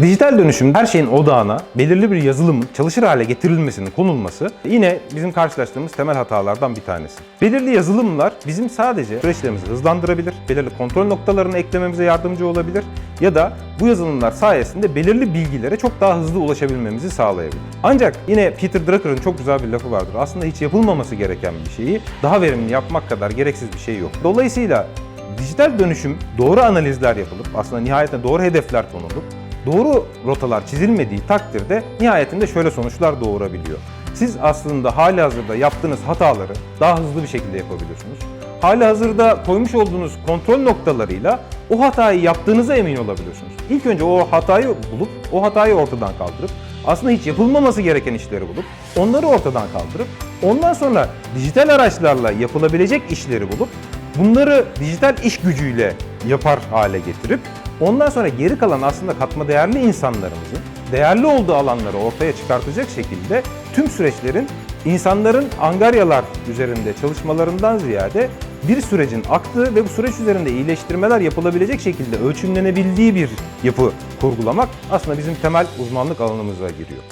Dijital dönüşüm her şeyin odağına belirli bir yazılımın çalışır hale getirilmesinin konulması yine bizim karşılaştığımız temel hatalardan bir tanesi. Belirli yazılımlar bizim sadece süreçlerimizi hızlandırabilir, belirli kontrol noktalarını eklememize yardımcı olabilir ya da bu yazılımlar sayesinde belirli bilgilere çok daha hızlı ulaşabilmemizi sağlayabilir. Ancak yine Peter Drucker'ın çok güzel bir lafı vardır. Aslında hiç yapılmaması gereken bir şeyi daha verimli yapmak kadar gereksiz bir şey yok. Dolayısıyla dijital dönüşüm doğru analizler yapılıp aslında nihayetinde doğru hedefler konulup doğru rotalar çizilmediği takdirde nihayetinde şöyle sonuçlar doğurabiliyor. Siz aslında hali hazırda yaptığınız hataları daha hızlı bir şekilde yapabiliyorsunuz. Hali hazırda koymuş olduğunuz kontrol noktalarıyla o hatayı yaptığınıza emin olabiliyorsunuz. İlk önce o hatayı bulup, o hatayı ortadan kaldırıp, aslında hiç yapılmaması gereken işleri bulup, onları ortadan kaldırıp, ondan sonra dijital araçlarla yapılabilecek işleri bulup, bunları dijital iş gücüyle yapar hale getirip, ondan sonra geri kalan aslında katma değerli insanlarımızın değerli olduğu alanları ortaya çıkartacak şekilde tüm süreçlerin insanların angaryalar üzerinde çalışmalarından ziyade bir sürecin aktığı ve bu süreç üzerinde iyileştirmeler yapılabilecek şekilde ölçümlenebildiği bir yapı kurgulamak aslında bizim temel uzmanlık alanımıza giriyor.